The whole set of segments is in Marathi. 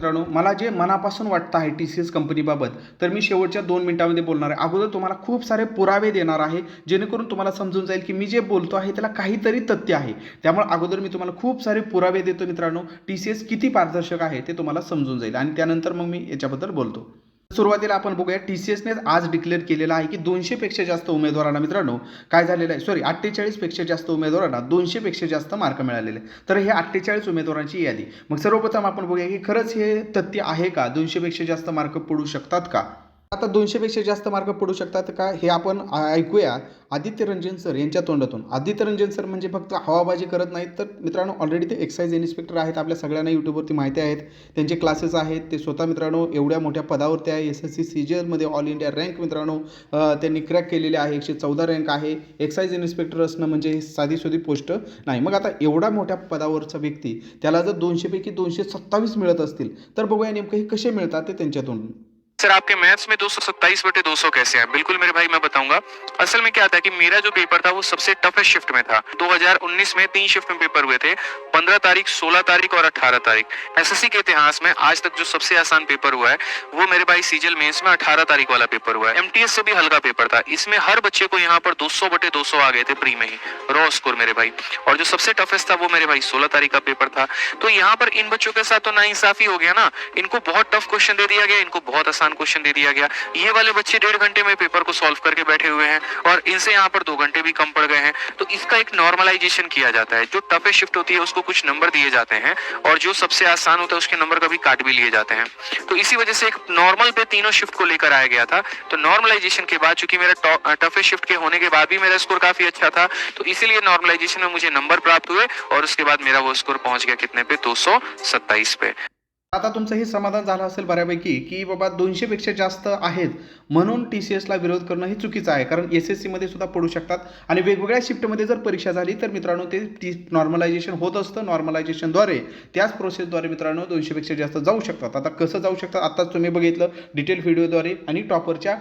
मित्रांनो मला जे मनापासून वाटतं आहे टी सी एस कंपनीबाबत तर मी शेवटच्या दोन मिनिटांमध्ये बोलणार आहे. अगोदर तुम्हाला खूप सारे पुरावे देणार आहे जेणेकरून तुम्हाला समजून जाईल की मी जे बोलतो आहे त्याला काहीतरी तथ्य आहे. त्यामुळे अगोदर मी तुम्हाला खूप सारे पुरावे देतो मित्रांनो. टी सी एस किती पारदर्शक आहे ते तुम्हाला समजून जाईल. आणि त्यानंतर मग मी याच्याबद्दल बोलतो. सुरुवातीला आपण बघूया टी सी एसनेच आज डिक्लेअर केलेलं आहे की दोनशेपेक्षा जास्त उमेदवारांना मित्रांनो काय झालेलं आहे? सॉरी अठ्ठेचाळीसपेक्षा जास्त उमेदवारांना दोनशेपेक्षा जास्त मार्क मिळालेले तर हे अठ्ठेचाळीस उमेदवारांची यादी. मग सर्वप्रथम आपण बघूया की खरंच हे तथ्य आहे का? दोनशेपेक्षा जास्त मार्क पडू शकतात का? आता दोनशेपेक्षा जास्त मार्क पडू शकतात का हे आपण ऐकूया. आदित्य रंजन सर यांच्या तोंडातून. आदित्य रंजन सर म्हणजे फक्त हवाबाजी करत नाहीत तर मित्रांनो ऑलरेडी ते एक्साईज इन्स्पेक्टर आहेत. आपल्या सगळ्यांना यूट्यूबवरती माहिती आहेत. त्यांचे क्लासेस आहेत. ते स्वतः मित्रांनो एवढ्या मोठ्या पदावरती आहे. S S C C G एलमध्ये ऑल इंडिया रँक मित्रांनो त्यांनी क्रॅक केलेले आहे. एकशे चौदा रँक आहे. एक्साईज इन्स्पेक्टर असणं म्हणजे साधी सुधी पोस्ट नाही. मग आता एवढा मोठ्या पदावरचा व्यक्ती त्याला जर दोनशेपैकी दोनशे सत्तावीस मिळत असतील तर बघूया नेमकं हे कसे मिळतात ते त्यांच्यातून. सर, आपके मैथ्स में दो सौ सत्ताईस बटे दो सौ कैसे है? बिल्कुल मेरे भाई, मैं बताऊँगा। असल में क्या था कि मेरा जो पेपर था, वो सबसे टफेस्ट शिफ्ट में था। 2019 में तीन शिफ्ट में पेपर हुए थे। 15 तारीख 16 तारीख और 18 तारीख। एसएससी के इतिहास में आज तक जो सबसे आसान पेपर हुआ है, वो मेरे भाई सीजल मेंस में 18 तारीख वाला पेपर हुआ है। एमटीएस से भी हल्का पेपर था। इसमें हर बच्चे को यहाँ पर 200 बटे 200 आ गए थे प्री में ही। रॉ स्कोर मेरे भाई। और जो सबसे टफेस्ट था, वो मेरे भाई 16 तारीख का पेपर था। तो यहाँ पर इन बच्चों के साथ तो नाइंसाफी हो गया ना। इनको बहुत टफ क्वेश्चन दे दिया गया, इनको बहुत आसान क्वेश्चन दे दिया गया। ये वाले बच्चे डेढ़ घंटे में पेपर को सॉल्व करके बैठे हुए हैं और इनसे यहाँ पर दो घंटे भी कम पड़ गए हैं। तो इसका एक नॉर्मलाइजेशन किया जाता है। जो टफेस्ट शिफ्ट होती है, उसको कुछ नंबर दिए जाते हैं और जो सबसे आसान होता है, उसके नंबर कभी काट भी लिए जाते हैं। तो इसी वजह से एक नॉर्मल पे तीनों शिफ्ट को लेकर आया गया था। तो नॉर्मलाइजेशन के बाद चूँकि मेरा टफेस्ट शिफ्ट के होने के बाद भी मेरा स्कोर काफ़ी अच्छा था तो इसीलिए नॉर्मलाइजेशन में मुझे नंबर प्राप्त हुए और उसके बाद मेरा वो स्कोर पहुँच गया कितने पे? दो पे। आता तुमचंही समाधान झालं असेल बऱ्यापैकी की बाबा दोनशेपेक्षा जास्त आहेत म्हणून टी सी एसला विरोध करणं हे चुकीचं आहे. कारण एस एस सीमध्ये सुद्धा पडू शकतात. आणि वेगवेगळ्या शिफ्टमध्ये जर परीक्षा झाली तर मित्रांनो ते ती नॉर्मलायझेशन होत असतं. नॉर्मलायझेशनद्वारे त्याच प्रोसेसद्वारे मित्रांनो दोनशेपेक्षा जास्त जाऊ शकतात. आता कसं जाऊ शकतात आत्ताच तुम्ही बघितलं डिटेल व्हिडिओद्वारे आणि टॉपरच्या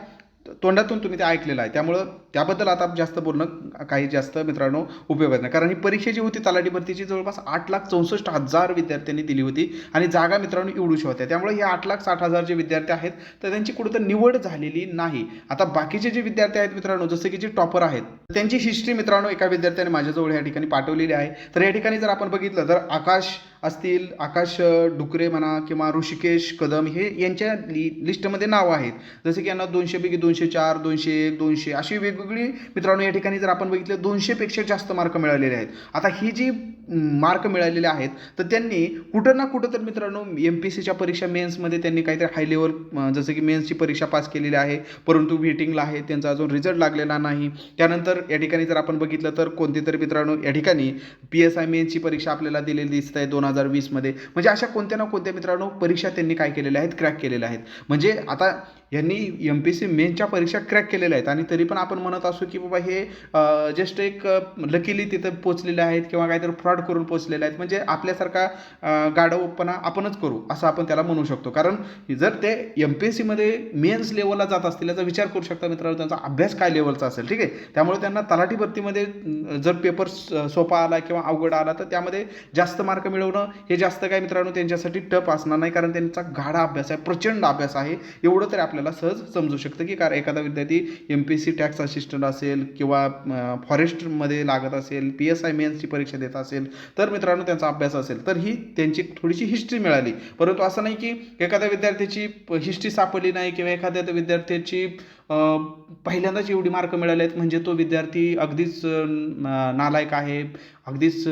तोंडातून तुम्ही ते ऐकलेलं आहे. त्यामुळं त्याबद्दल आता जास्त बोलणं काही जास्त मित्रांनो उपयोगात नाही. कारण ही परीक्षा जी होती तलाठी भरतीची जवळपास आठ लाख चौसष्ट हजार विद्यार्थ्यांनी दिली होती आणि जागा मित्रांनो एवढूशा होत्या. त्यामुळे हे आठ लाख साठ हजार जे विद्यार्थी आहेत तर त्यांची कुठं निवड झालेली नाही. आता बाकीचे जे विद्यार्थी आहेत मित्रांनो जसे की जे टॉपर आहेत त्यांची हिस्ट्री मित्रांनो एका विद्यार्थ्याने माझ्याजवळ या ठिकाणी पाठवलेली आहे. तर या ठिकाणी जर आपण बघितलं तर आकाश असतील आकाश डुकरे म्हणा किंवा ऋषिकेश कदम हे यांच्या लि लिस्टमध्ये नावं आहेत. जसे की यांना दोनशेपैकी दोनशे चार दोनशे एक दोनशे अशी वेगवेगळी मित्रांनो या ठिकाणी जर आपण बघितलं दोनशेपेक्षा जास्त मार्क मिळालेले आहेत. आता ही जी मार्क मिळालेले आहेत तर त्यांनी कुठं ना कुठं तर मित्रांनो एम पी सीच्या परीक्षा मेन्समध्ये त्यांनी काहीतरी हाय लेवल जसं की मेन्सची परीक्षा पास केलेली आहे परंतु वेटिंगला आहे त्यांचा अजून रिझल्ट लागलेला नाही. त्यानंतर या ठिकाणी जर आपण बघितलं तर कोणते तरी मित्रांनो या ठिकाणी पी एस आय मेन्सची परीक्षा आपल्याला दिलेली दिसत आहे दोन हजार वीसमध्ये. म्हणजे अशा कोणत्या ना कोणत्या मित्रांनो परीक्षा त्यांनी काय केलेल्या आहेत? क्रॅक केलेल्या आहेत. म्हणजे आता यांनी एम पी सी मेनच्या परीक्षा क्रॅक केलेल्या आहेत. आणि तरी पण आपण म्हणत असू की बाबा हे जस्ट एक लकीली तिथं पोचलेले आहेत किंवा काहीतरी फ्रॉड करून पोचलेले आहेत. म्हणजे आपल्यासारखा गाढवपणा आपणच करू असं आपण त्याला म्हणू शकतो. कारण जर ते एम पी एस सीमध्ये मेन्स लेवलला जात असतील याचा विचार करू शकता मित्रांनो त्यांचा अभ्यास काय लेवलचा असेल. ठीक आहे? त्यामुळे त्यांना तलाठी भरतीमध्ये जर पेपर सोपा आला किंवा अवघड आला तर त्यामध्ये जास्त मार्क मिळवणं हे जास्त काय मित्रांनो त्यांच्यासाठी टप असणार नाही कारण त्यांचा गाढा अभ्यास आहे प्रचंड अभ्यास आहे. एवढं तरी आपल्याला सहज समजू शकतं की कारण एखादा विद्यार्थी M P S C tax assistant असेल किंवा फॉरेस्टमध्ये लागत असेल पी एस आय मेन्सची परीक्षा देत असेल तर मित्रांनो त्यांचा अभ्यास असेल तर ही त्यांची थोडीशी हिस्ट्री मिळाली. परंतु असं नाही की एखाद्या विद्यार्थ्याची हिस्ट्री सापडली नाही किंवा एखाद्या विद्यार्थ्याची पहिल्यांदाच एवढी मार्क मिळाले आहेत म्हणजे तो विद्यार्थी अगदीच नालायक आहे. अगदीच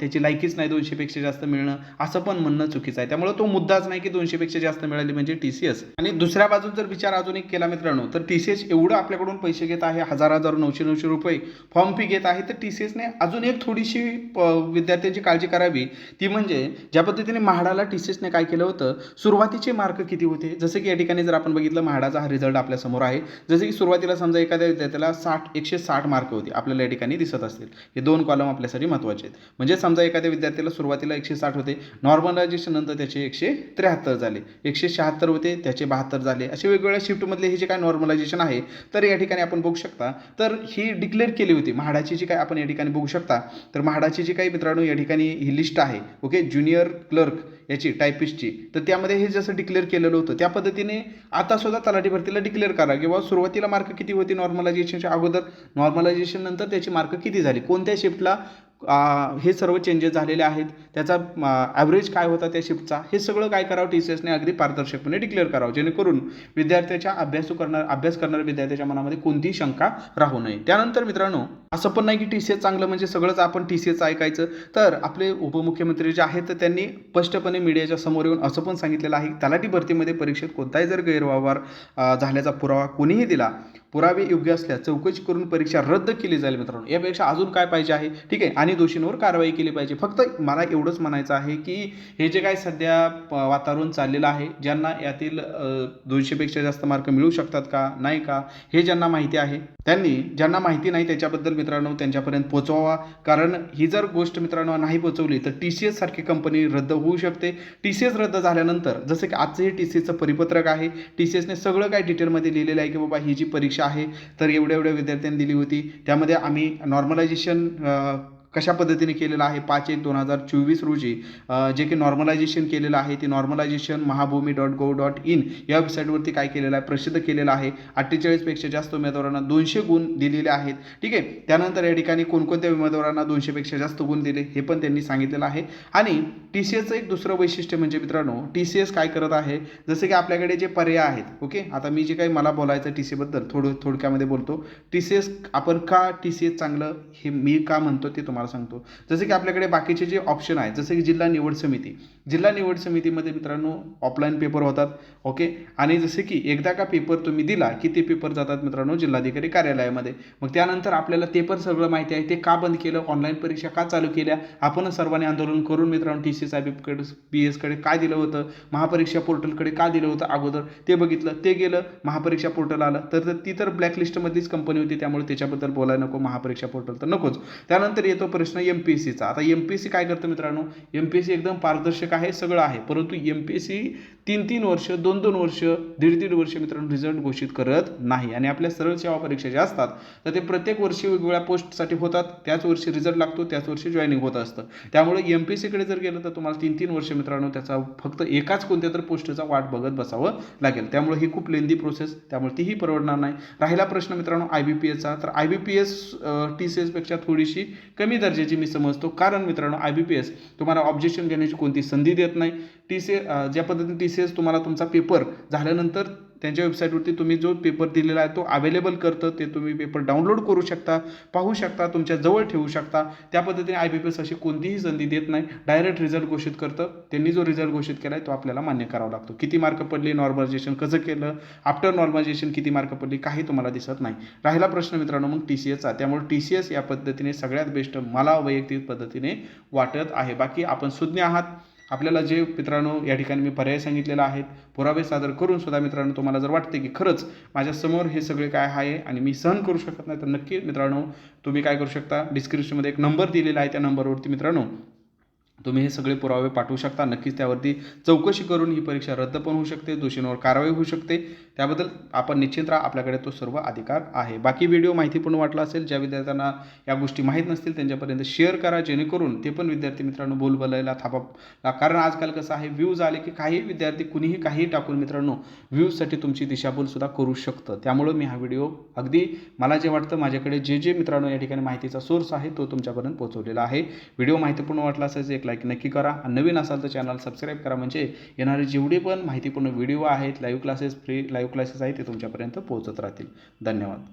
त्याची लायकीच नाही दोनशेपेक्षा जास्त मिळणं. असं पण म्हणणं चुकीचं आहे. त्यामुळे तो मुद्दाच नाही की दोनशेपेक्षा जास्त मिळाली म्हणजे टी सी एस आणि दुसऱ्या बाजून जर विचार अजून एक केला मित्रांनो तर टी सी एस एवढं आपल्याकडून पैसे घेत आहे. हजार हजार नऊशे नऊशे रुपये फॉर्म फी घेत आहे. तर टी सी एसने अजून एक थोडीशी प- विद्यार्थ्यांची काळजी करावी. ती म्हणजे ज्या पद्धतीने म्हाडाला टी सी एसने काय केलं होतं सुरुवातीचे मार्क किती होते? जसं की या ठिकाणी जर आपण बघितलं म्हाडाचा हा रिझल्ट आपल्यासमोर आहे. जसे की सुरुवातीला समजा एखाद्या विद्यार्थ्याला साठ एकशे साठ मार्क होते आपल्याला या ठिकाणी दिसत असतील. हे दोन कॉलम आपल्यासाठी महत्त्वाचे आहेत. म्हणजे समजा एखाद्या विद्यार्थ्याला सुरुवातीला एकशे साठ होते नॉर्मलायझेशन नंतर त्याचे एकशे त्र्याहत्तर झाले एकशे शहात्तर होते त्याचे बहात्तर झाले. असे वेगवेगळ्या शिफ्टमधले हे जे काय नॉर्मलायझेशन आहे तर या ठिकाणी आपण बघू शकता तर ही डिक्लेअर केली होती. म्हाडाची जी काय आपण या ठिकाणी बघू शकता तर म्हाडाची जी काही मित्रांनो या ठिकाणी ही लिस्ट आहे ओके ज्युनियर क्लर्क याची टायपिस्टची तर त्यामध्ये हे जसं डिक्लेअर केलेलं होतं त्या पद्धतीने आता सुद्धा तलाठी भरतीला डिक्लेअर करा किंवा सुरुवातीला मार्क किती होती नॉर्मलायझेशनच्या अगोदर? नॉर्मलायझेशन नंतर त्याची मार्क किती झाली? कोणत्या शिफ्टला हे सर्व चेंजेस झालेले आहेत? त्याचा ॲव्हरेज काय होता त्या शिफ्टचा हे सगळं काय करावं? टी सी एसने अगदी पारदर्शकपणे डिक्लेअर करावं जेणेकरून विद्यार्थ्याच्या अभ्यासू करणार अभ्यास करणाऱ्या विद्यार्थ्याच्या मनामध्ये कोणतीही शंका राहू नये. त्यानंतर मित्रांनो असं पण नाही की टी सी एस चांगलं म्हणजे सगळंच आपण टी सी एस ऐकायचं. तर आपले उपमुख्यमंत्री जे आहेत तर त्यांनी स्पष्टपणे मीडियाच्या समोर येऊन असं पण सांगितलेलं आहे की तलाठी भरतीमध्ये परीक्षेत कोणताही जर गैरव्यवहार झाल्याचा पुरावा कोणीही दिला पुरावे योग्य असल्यास चौकशी करून परीक्षा रद्द केली जाईल मित्रांनो. यापेक्षा अजून काय पाहिजे आहे? ठीक आहे आणि दोषींवर कारवाई केली पाहिजे. फक्त मला एवढंच म्हणायचं आहे की हे जे काय सध्या प- वातावरण चाललेलं आहे ज्यांना यातील दोनशेपेक्षा जास्त मार्क मिळू शकतात का? नाही का? हे ज्यांना माहिती आहे त्यांनी ज्यांना माहिती नाही त्याच्याबद्दल मित्रांनो त्यांच्यापर्यंत पोचवावा कारण ही जर गोष्ट मित्रांनो नाही पोचवली तर टी सी एस सारखी कंपनी रद्द होऊ शकते. टी सी एस रद्द झाल्यानंतर जसं की आजचं हे टी सी एसचं परिपत्रक आहे टी सी एसने सगळं काय डिटेलमध्ये लिहिलेलं आहे की बाबा ही जी परीक्षा आहे तर एवढ्या एवढ्या विद्यार्थ्यांनी दिली होती. त्यामध्ये आम्ही नॉर्मलायझेशन कशा पद्धतीने केलेलं आहे? पाच एक दोन हजार चोवीस रोजी जे की नॉर्मलायझेशन केलेलं आहे ते normalization Mahabhumi dot gov dot in या वेबसाईटवरती काय केलेलं आहे? प्रसिद्ध केलेलं आहे. अठ्ठेचाळीसपेक्षा जास्त उमेदवारांना दोनशे गुण दिलेले आहेत. ठीक आहे? त्यानंतर या ठिकाणी कोणकोणत्या उमेदवारांना दोनशेपेक्षा जास्त गुण दिले? हे पण त्यांनी सांगितलेलं आहे. आणि टी सी एसचं एक दुसरं वैशिष्ट्य म्हणजे मित्रांनो टी सी एस काय करत आहे? जसं की आपल्याकडे जे पर्याय आहेत ओके? आता मी जे काही मला बोलायचं टी सी बद्दल थोडं थोडक्यामध्ये बोलतो. टी सी एस आपण का टी सी एस चांगलं हे मी का म्हणतो ते तुम्हाला सांगतो. जसं की आपल्याकडे बाकीचे जे ऑप्शन आहेत जसं की जिल्हा निवड समिती. जिल्हा निवड समितीमध्ये मित्रांनो ऑफलाईन पेपर होतात ओके आणि जसे की एकदा का पेपर तुम्ही दिला की ते पेपर जातात मित्रांनो जिल्हाधिकारी कार्यालयामध्ये. मग त्यानंतर आपल्याला ते पण सगळं माहिती आहे ते का बंद केलं ऑनलाईन परीक्षा का चालू केल्या? आपण सर्वांनी आंदोलन करून मित्रांनो टी सी साहेबकडे पी एसकडे काय दिलं होतं? महापरीक्षा पोर्टलकडे का दिलं होतं अगोदर? ते बघितलं ते गेलं महापरीक्षा पोर्टल आलं. तर तर ती तर ब्लॅकलिस्टमधलीच कंपनी होती त्यामुळे त्याच्याबद्दल बोलायला नको महापरीक्षा पोर्टल तर नकोच. त्यानंतर येतो प्रश्न एम पी एस सीचा आता एम पी एस सी काय करतं मित्रांनो? एम पी एस सी एकदम पारदर्शक आहे सगळं आहे. परंतु एम पी एस सी तीन तीन वर्ष दोन दोन वर्ष दीड दीड वर्ष मित्रांनो रिझल्ट घोषित करत नाही. आणि आपल्या सरळ सेवा परीक्षा ज्या असतात तर ते प्रत्येक वर्षी वेगवेगळ्या पोस्टसाठी होतात. त्याच वर्षी रिझल्ट लागतो त्याच वर्षी जॉईनिंग होत असतं. त्यामुळे एम पी एस सीकडे जर गेलं तर तुम्हाला तीन तीन वर्ष मित्रांनो त्याचा फक्त एकाच कोणत्या तर पोस्टचा वाट बघत बसावं लागेल. त्यामुळे ही खूप लेंदी प्रोसेस त्यामुळे तीही परवडणार नाही. राहिला प्रश्न मित्रांनो आय बी पी एसचा तर I B P S T C एसपेक्षा थोडीशी कमी दर्जाची मी समजतो. कारण मित्रांनो आय बी पी एस तुम्हाला ऑब्जेक्शन घेण्याची कोणती संधी देत नाही. टी सी ज्या पद्धतीने टी सी एस तुम्हाला तुमचा पेपर झाल्यानंतर त्यांच्या वेबसाईटवरती तुम्ही जो पेपर दिलेला आहे तो अवेलेबल करतं ते तुम्ही पेपर डाउनलोड करू शकता पाहू शकता तुमच्या जवळ ठेवू शकता. त्या पद्धतीने आय बी पी एस अशी कोणतीही संधी देत नाही. डायरेक्ट रिझल्ट घोषित करतं. त्यांनी जो रिझल्ट घोषित केला आहे तो आपल्याला मान्य करावा लागतो. किती मार्क पडले नॉर्मलायझेशन कसं केलं आफ्टर नॉर्मलायझेशन किती मार्क पडली काही तुम्हाला दिसत नाही. राहिला प्रश्न मित्रांनो मग टी सी एसचा त्यामुळे टी सी एस या पद्धतीने सगळ्यात बेस्ट मला वैयक्तिक पद्धतीने वाटत आहे. बाकी आपण सुज्ञ आहात. आपल्याला जे मित्रांनो या ठिकाणी मी पर्याय सांगितलेला आहेत पुरावे सादर करून सुद्धा मित्रांनो तुम्हाला जर वाटते की खरंच माझ्यासमोर हे सगळे काय आहे आणि मी सहन करू शकत नाही तर नक्की मित्रांनो तुम्ही काय करू शकता? डिस्क्रिप्शनमध्ये एक नंबर दिलेला आहे त्या नंबरवरती मित्रांनो तुम्ही हे सगळे पुरावे पाठवू शकता. नक्कीच त्यावरती चौकशी करून ही परीक्षा रद्द पण होऊ शकते दोषींवर कारवाई होऊ शकते. त्याबद्दल आपण निश्चित राहा आपल्याकडे तो सर्व अधिकार आहे. बाकी व्हिडिओ माहितीपूर्ण वाटला असेल ज्या विद्यार्थ्यांना या गोष्टी माहीत नसतील त्यांच्यापर्यंत शेअर करा जेणेकरून ते पण विद्यार्थी मित्रांनो बोलबलायला थापा कारण आजकाल कसं आहे व्ह्यूज आले की काही विद्यार्थी कुणीही काहीही टाकून मित्रांनो व्ह्यूजसाठी तुमची दिशाभूलसुद्धा करू शकतं. त्यामुळं मी हा व्हिडिओ अगदी मला जे वाटतं माझ्याकडे जे जे मित्रांनो या ठिकाणी माहितीचा सोर्स आहे तो तुमच्यापर्यंत पोहोचवलेला आहे. व्हिडिओ माहितीपूर्ण वाटला असेल एक लाईक नक्की करा. आणि नवीन असाल तर चॅनल सबस्क्राईब करा. म्हणजे येणारे जेवढे पण माहितीपूर्ण व्हिडिओ आहेत live classes free live classes आहेत ते तुमच्यापर्यंत पोहोचत राहतील. धन्यवाद.